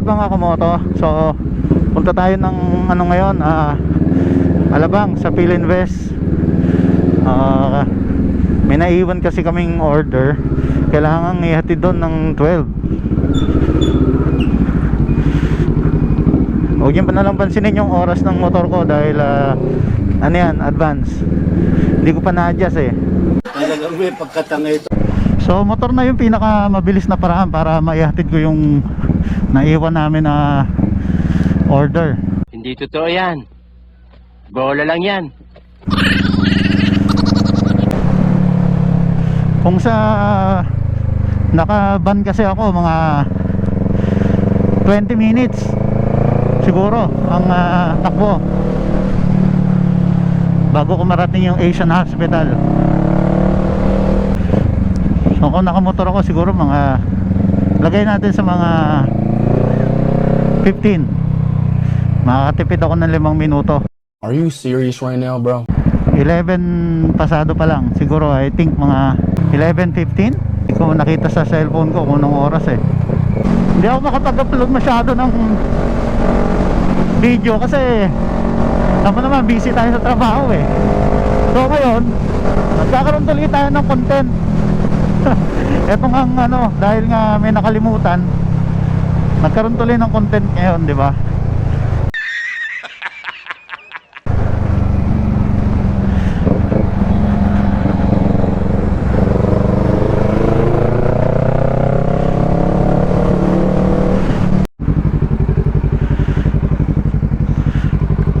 up mga kamoto? So, punta tayo ng ano ngayon, ah, Alabang sa Pilinvest. Ah, may naiwan kasi kaming order. Kailangan ihatid doon ng 12. Huwag niyo pa nalang pansinin yung oras ng motor ko dahil ah, ano yan, advance. Hindi ko pa na-adjust eh. Talagang may pagkatanga ito. So motor na yung pinaka mabilis na paraan para maihatid ko yung naiwan namin na order. Hindi totoo yan. Bola lang yan. Kung sa naka-ban kasi ako mga 20 minutes siguro ang ah, takbo bago ko marating yung Asian Hospital. So kung nakamotor ako siguro mga lagay natin sa mga 15 makakatipid ako ng limang minuto. Are you serious right now, bro? 11 pasado pa lang. Siguro I think mga 11.15 hindi ko nakita sa cellphone ko kung anong oras eh. Hindi ako makapag-upload masyado ng video kasi tama naman busy tayo sa trabaho eh. So ngayon nagkakaroon tuloy tayo ng content eto nga ang ano dahil nga may nakalimutan nagkaroon tuloy ng content ngayon di ba?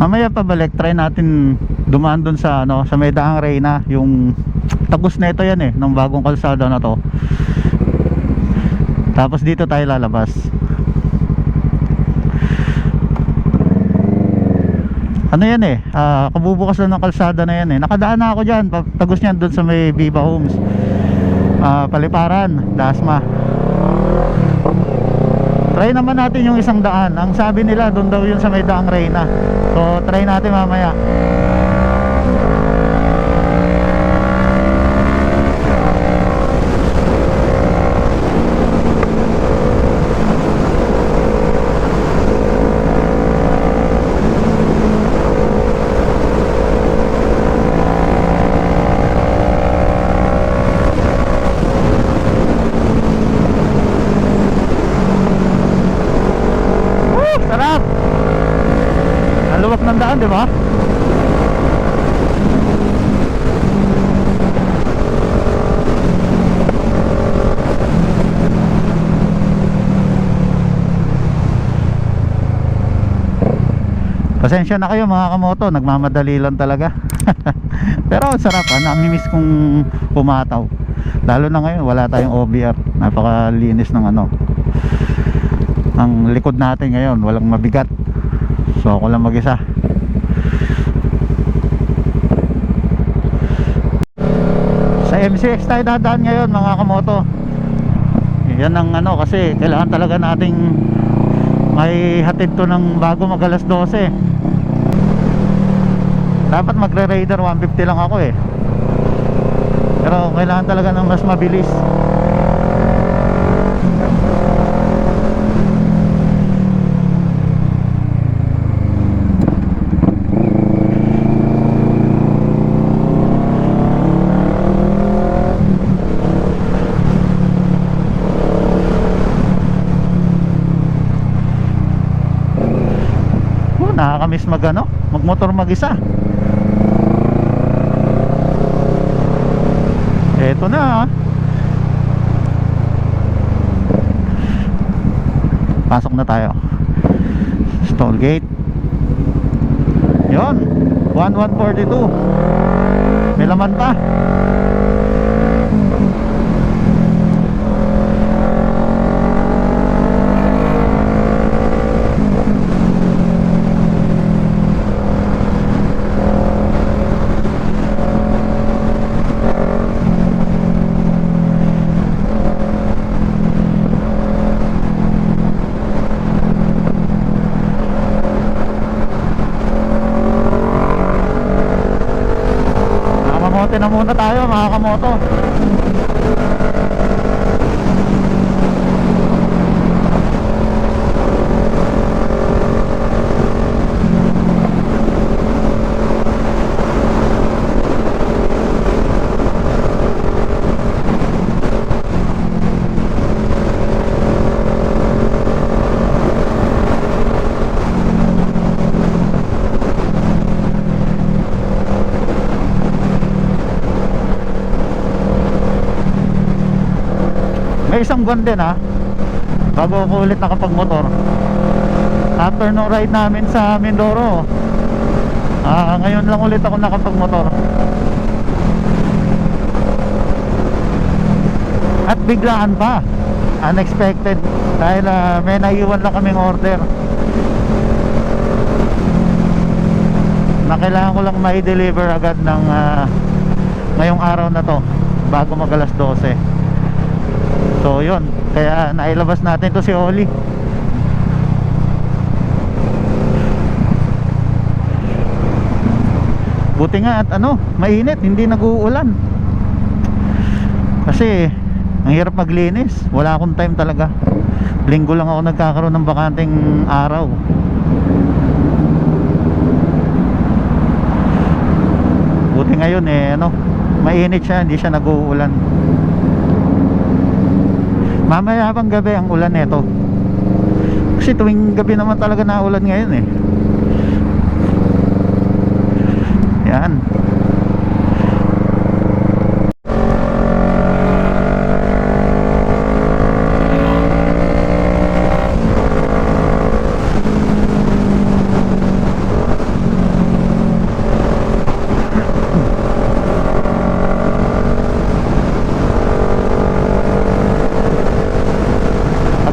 Mamaya pabalik, try natin dumaan dun sa ano, sa Medaang Reyna, yung tagos na ito yan eh, ng bagong kalsada na to. Tapos dito tayo lalabas. Ano yan eh, ah, kabubukas lang ng kalsada na yan eh. Nakadaan na ako dyan, tagos niyan dun sa may Viva Homes. Ah, Paliparan, Dasma. Try naman natin yung isang daan. Ang sabi nila, doon daw yun sa may daang Reyna. So, try natin mamaya. Woo! Sarap! Ang luwak ng daan, di ba? Pasensya na kayo mga kamoto, nagmamadali lang talaga. Pero ang sarap, ah, namimiss kong pumataw. Lalo na ngayon, wala tayong OBR. Napakalinis ng ano, ang likod natin ngayon walang mabigat so ako lang mag isa sa MCX tayo dadaan ngayon mga kamoto. Yan ang ano kasi kailangan talaga nating may hatid to ng bago mag alas 12 dapat magre raider 150 lang ako eh. Pero kailangan talaga ng mas mabilis Oh, nakakamiss mag ano, magmotor mag-isa. Eto na. ah. Pasok na tayo. Stall gate. Yon. 1142. May laman pa. Na tayo mga kamoto. Isang buwan din ha Bago ako ulit nakapagmotor. After nung ride namin sa Mindoro ah Ngayon lang ulit ako nakapagmotor. At biglaan pa Unexpected Dahil ah, may naiwan lang kaming order. Na kailangan ko lang may deliver agad ng ah, Ngayong araw na to Bago mag alas 12 So yun, kaya nailabas natin to si Oli. Buti nga at ano, mainit, hindi nag-uulan. Kasi ang hirap maglinis, wala akong time talaga. Linggo lang ako nagkakaroon ng bakanting araw. Buti ngayon eh ano, mainit siya, hindi siya nag-uulan. Mamaya pang gabi ang ulan nito. Kasi tuwing gabi naman talaga na ulan ngayon eh. Yan.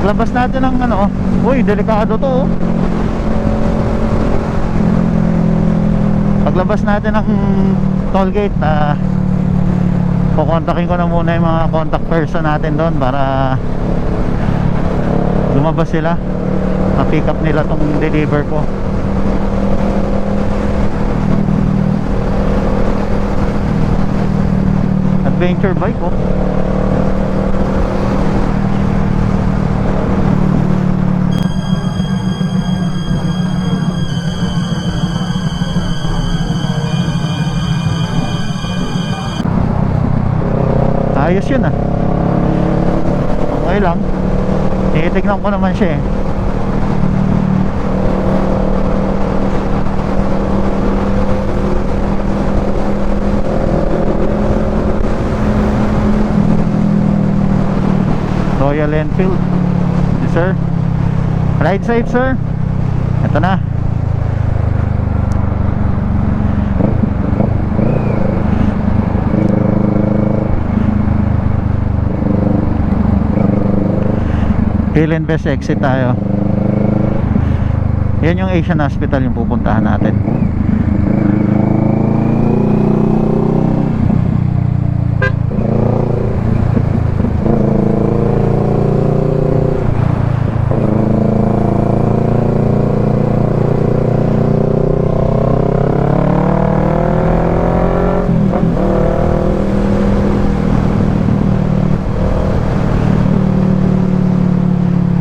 Paglabas natin ng ano, uy, delikado to. oh. Paglabas natin ng toll gate, ah, kukontakin ko na muna yung mga contact person natin doon para lumabas sila. Ma-pick up nila tong deliver ko. Adventure bike oh. Ayos yun ah. Okay lang. Tinitignan ko naman siya eh. Royal Enfield. Yes, sir. Ride safe, sir. Ito na. Hill and Best exit tayo. Yan yung Asian Hospital yung pupuntahan natin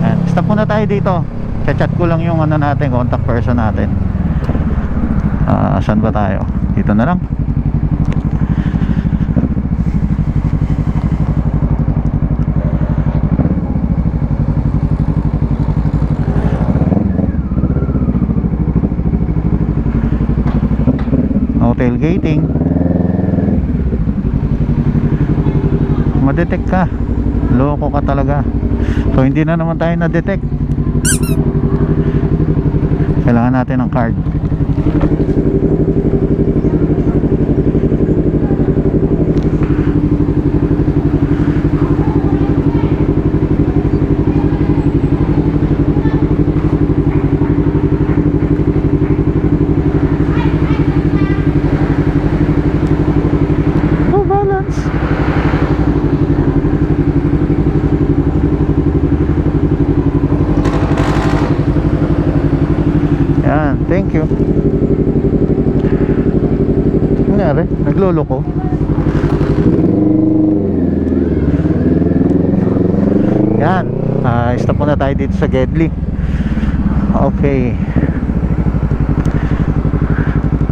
Ayan, tayo dito. Chat-chat ko lang yung ano natin, contact person natin. Ah, saan ba tayo? Dito na lang. No tailgating. Madetect ka. Loko ka talaga. So hindi na naman tayo na-detect. Kailangan natin ng card. nangyari? Nagloloko? Yan. Uh, stop muna tayo dito sa Gedli. Okay.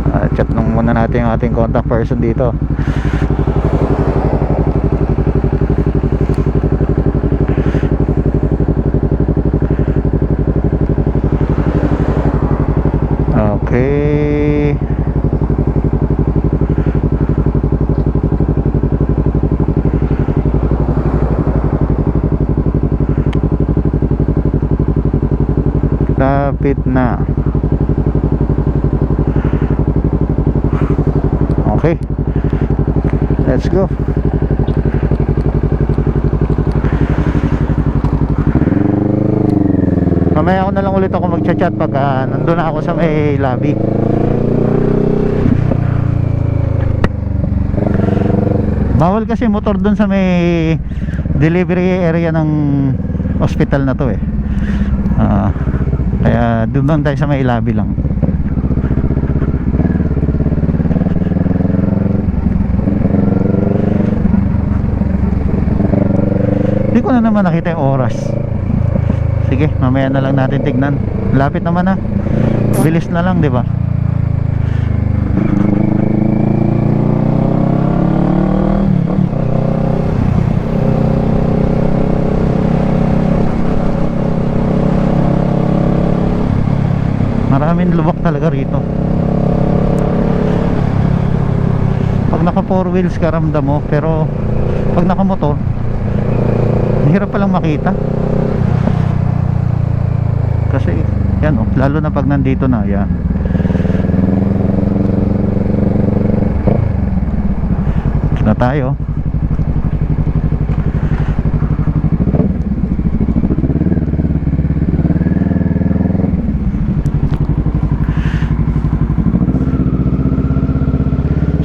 Uh, chat nung muna natin yung ating contact person dito. Na. Okay. Let's go. Mamaya ako na lang ulit ako magchat-chat pag ah, nandun na ako sa may lobby. Bawal kasi motor dun sa may delivery area ng hospital na to eh. Ah, kaya doon tayo sa may lobby lang. Hindi ko na naman nakita yung oras. Sige, mamaya na lang natin tignan. Lapit naman na. Bilis na lang, 'di ba? Maraming lubak talaga rito. Pag naka four wheels ka ramdam mo, pero pag naka motor, hirap palang makita. Kasi yan oh, lalo na pag nandito na, yan. Na tayo.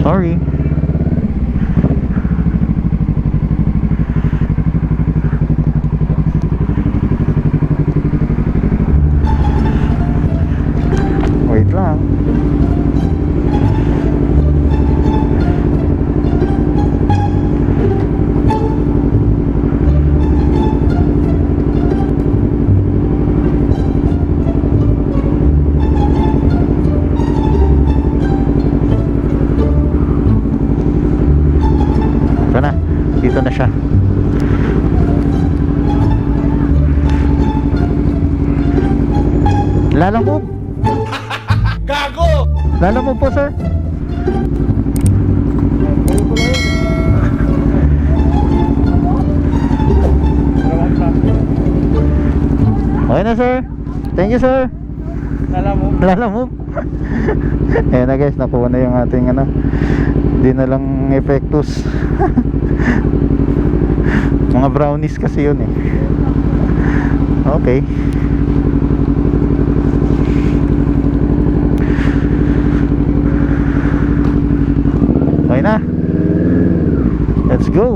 Sorry. Gago! Lalang po po, sir. Okay na, sir. Thank you, sir. Alam mo, Lala move. Ayan na guys, nakuha na yung ating ano. Di na lang effectus. Mga brownies kasi yun eh. Okay na. Let's go.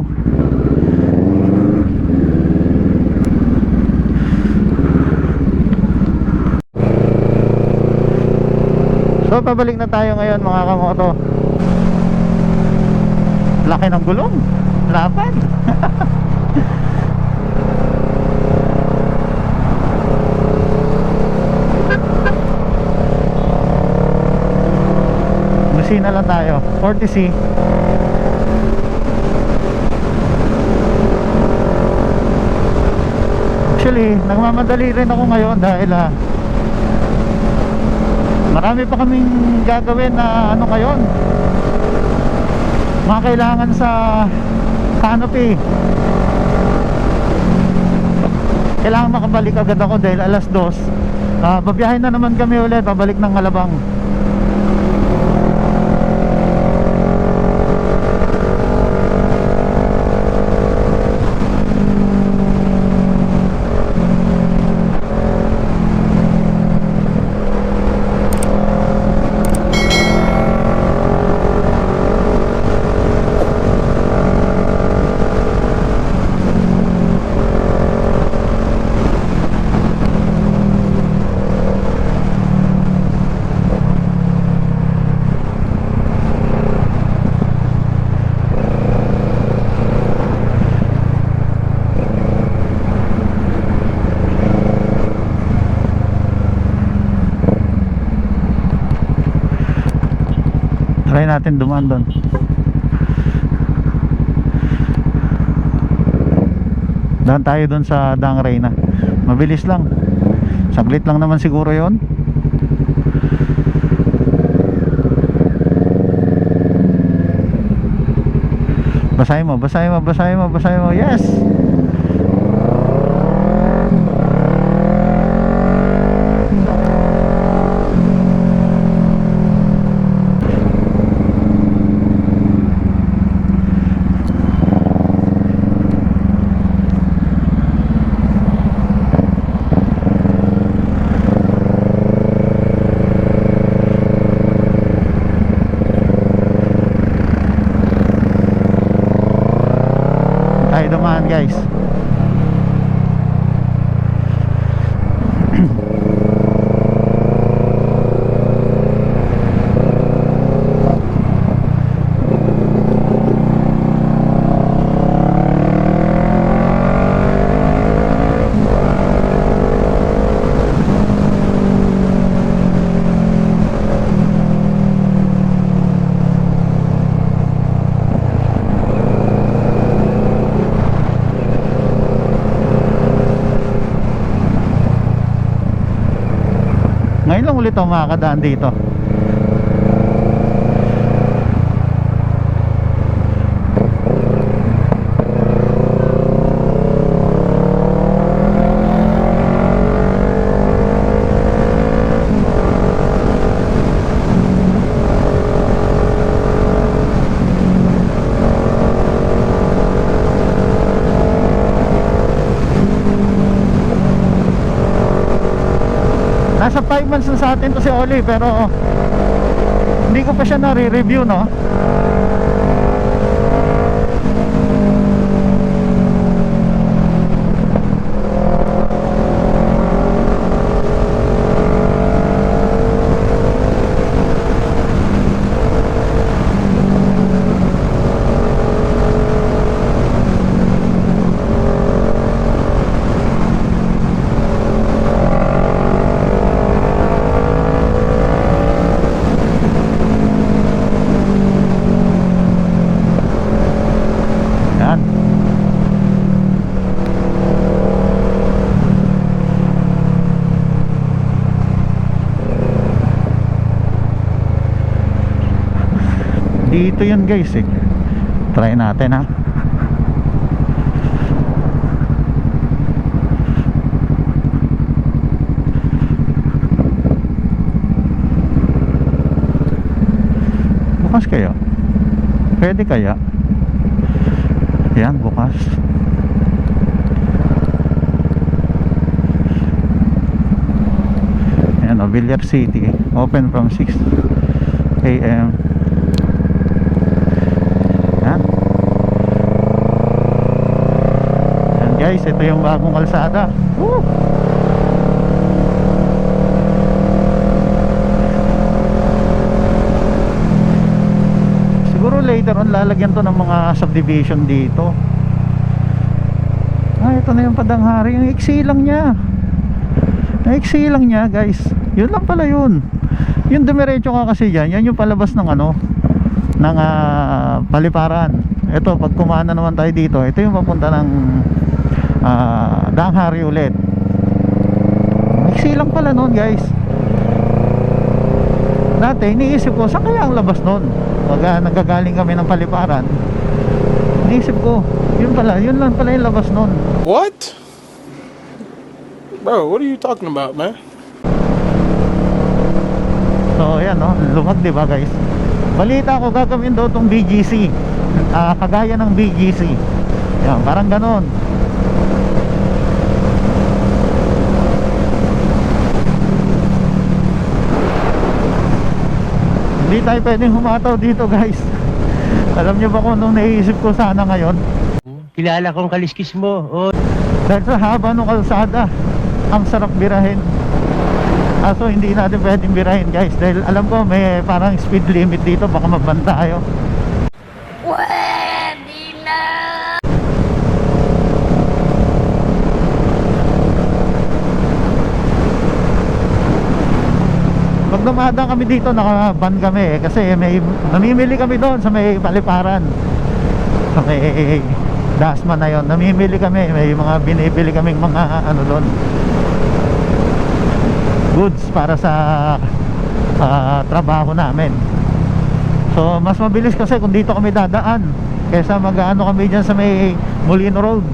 So pabalik na tayo ngayon mga kamoto. Laki ng gulong. Lapad Busina lang tayo. 40C Actually, nagmamadali rin ako ngayon dahil ah, marami pa kaming gagawin na ano ngayon. Mga kailangan sa canopy. Kailangan makabalik agad ako dahil alas dos. Uh, babiyahin na naman kami ulit pabalik ng Alabang try natin dumaan doon. Daan tayo doon sa Dang Reyna. Mabilis lang. Saglit lang naman siguro yon basahin mo basahin mo basahin mo basahin mo. Yes tayo dumaan guys ngayon lang ulit ako makakadaan dito Nasa 5 months na sa atin to si Oli pero hindi ko pa siya nare-review no. Yan. Dito yun guys eh. Try natin ha. Bukas kaya? Pwede kaya? Yan, bukas. Yan, o, Villar City. Open from 6 a.m. Yan. Yan guys, ito yung bagong kalsada. Woo! Siguro later on lalagyan to ng mga subdivision dito. Ah, ito na yung padanghari. Yung iksi lang niya. Yung iksi lang niya, guys. Yun lang pala yun. Yung dumiretso ka kasi dyan, yan yung palabas ng ano, ng ah, paliparan. Ito, pag kumana naman tayo dito, ito yung papunta ng ah, Danghari ulit. Iksi lang pala nun, guys. Dati, iniisip ko, saan kaya ang labas nun? Pag ah, nagagaling kami ng paliparan, iniisip ko, yun pala, yun lang pala yung labas nun. What? Bro, what are you talking about, man? So, ayan, no? lumag, di ba, guys? Balita ko, gagawin daw tong BGC. Ah, kagaya ng BGC. Yan, parang ganon. Tayo pwedeng humataw dito, guys. Alam niyo ba kung anong naiisip ko sana ngayon? Kilala kong kaliskis mo. Oh, Dahil sa haba ng kalsada, ang sarap birahin. Kaso hindi natin pwedeng birahin guys dahil alam ko may parang speed limit dito baka maban tayo. Pag dumadaan kami dito naka-ban kami eh, kasi may namimili kami doon sa may paliparan. Sa may Dasma na yon namimili kami may mga binibili kaming mga ano doon. Goods para sa ah, trabaho namin. So mas mabilis kasi kung dito kami dadaan kaysa mag-ano kami dyan sa may Molino Road.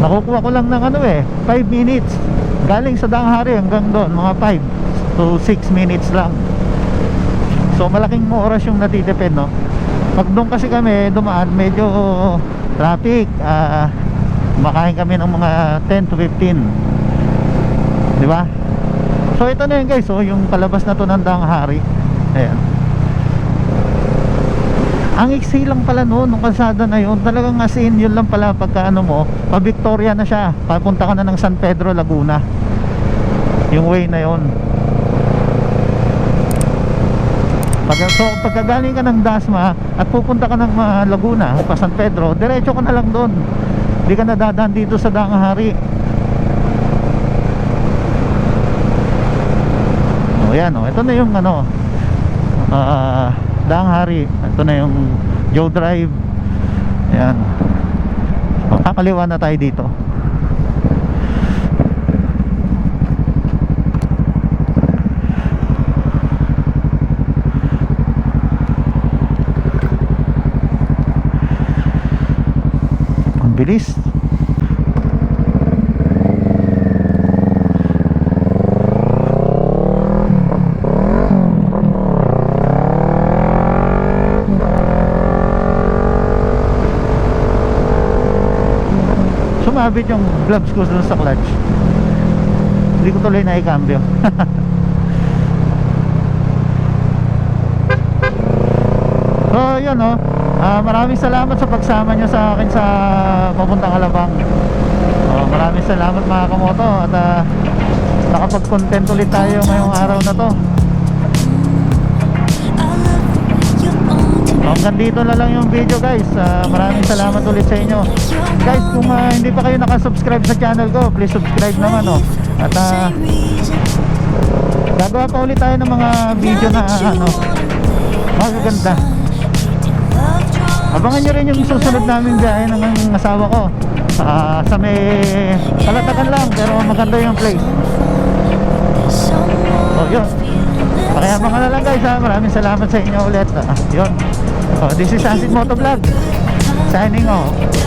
Nakukuha ko lang ng ano eh 5 minutes galing sa Danghari hanggang doon mga 5 to 6 minutes lang. So malaking oras yung natitipid no? Pag doon kasi kami dumaan medyo traffic ah makain kami ng mga 10 to 15 di ba? So ito na yun guys so yung palabas na to ng Danghari. Ayan ang iksi lang pala noon, nung kalsada na yun, talagang as in, yun lang pala pagka ano mo, pa Victoria na siya, papunta ka na ng San Pedro, Laguna. Yung way na yun. Pag, so, pagka galing ka ng Dasma at pupunta ka ng ah, Laguna, pa San Pedro, diretso ka na lang doon. Hindi ka nadadaan dito sa Danghari. O yan o, ito na yung ano, ah Danghari ito na yung Joe Drive. Ayan. Kakaliwa na tayo dito. Ang bilis sumabit yung gloves ko sa clutch. Hindi ko tuloy na ikambyo so yun oh. Ah, maraming salamat sa pagsama nyo sa akin sa papuntang Alabang. Oh, maraming salamat mga kamoto. At ah, nakapag-content ulit tayo ngayong araw na to Hanggang dito na lang yung video guys. Ah, Maraming salamat ulit sa inyo. Guys kung ah, hindi pa kayo nakasubscribe sa channel ko Please subscribe naman oh. At ah, gagawa pa ulit tayo ng mga video na ano Magaganda. Abangan nyo rin yung susunod naming biyahe ng asawa ko. Ah, Sa may kalatagan lang pero maganda yung place. Oh yun. Mga na lang guys ha. Maraming salamat sa inyo ulit. Ah, Yun Oh, this is Acid Motovlog. Signing off.